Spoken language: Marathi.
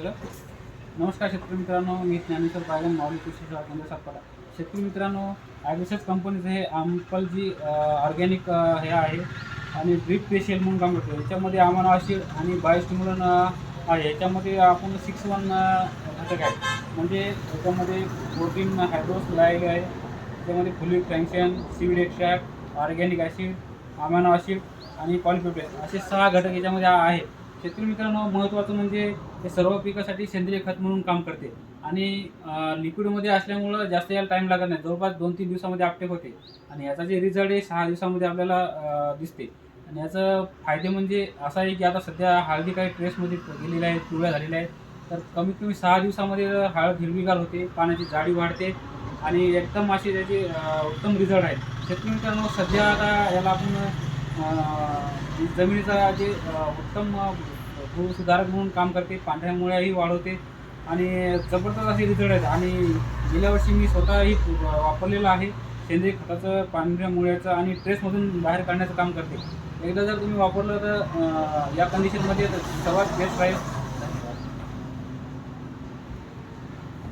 केलं. नमस्कार शेतकरी मित्रांनो मी ज्ञानेश्वर पायगन माऊली कृषी सेवा केंद्र सातपाडा. शेतकरी मित्रांनो ॲग्रिसर्च कंपनीचं हे आम्पल जी ऑर्गॅनिक हे आहे आणि ड्रीप फेशियल म्हणून काम करतो. याच्यामध्ये आम्हाला अशी आणि बायोस्टिम्युलन आहे. याच्यामध्ये आपण सिक्स वन घटक आहे. म्हणजे याच्यामध्ये प्रोटीन हायड्रोस लाईल आहे. त्याच्यामध्ये फुलिक tension seaweed extract organic acid amino acid आणि पॉलिपेप्टाइड. असे सहा घटक याच्यामध्ये आहे. शेतकरी मित्रांनो महत्त्वाचं म्हणजे हे सर्व पिकासाठी सेंद्रिय खत म्हणून काम करते. आणि लिक्विडमध्ये असल्यामुळं जास्त याला टाईम लागत नाही. जवळपास दोन तीन दिवसामध्ये आपटेक होते. आणि याचा जे रिझल्ट आहे सहा दिवसामध्ये आपल्याला दिसते. आणि याचं फायदे म्हणजे असा आहे की आता सध्या हळदी काही ट्रेसमध्ये गेलेल्या आहेत पिवळ्या झालेल्या आहेत तर कमीत कमी सहा दिवसामध्ये हळद हिरवीगार होते पाण्याची जाडी वाढते. आणि एकदम असे त्याचे उत्तम रिझल्ट आहेत शेतकरी मित्रांनो सध्या आता याला आपण जमिनीचा जे उत्तम भूसुधारक म्हणून काम करते पांढऱ्या मुळ्याही वाढवते आणि जबरदस्त असे रिझल्ट आहेत. आणि गेल्या वर्षी मी स्वतःही वापरलेलं आहे सेंद्रिय खताचं पांढऱ्या मुळ्याचं आणि ट्रेसमधून बाहेर काढण्याचं काम करते. एकदा जर तुम्ही वापरलं तर या कंडिशनमध्ये सर्वात बेस्ट राहील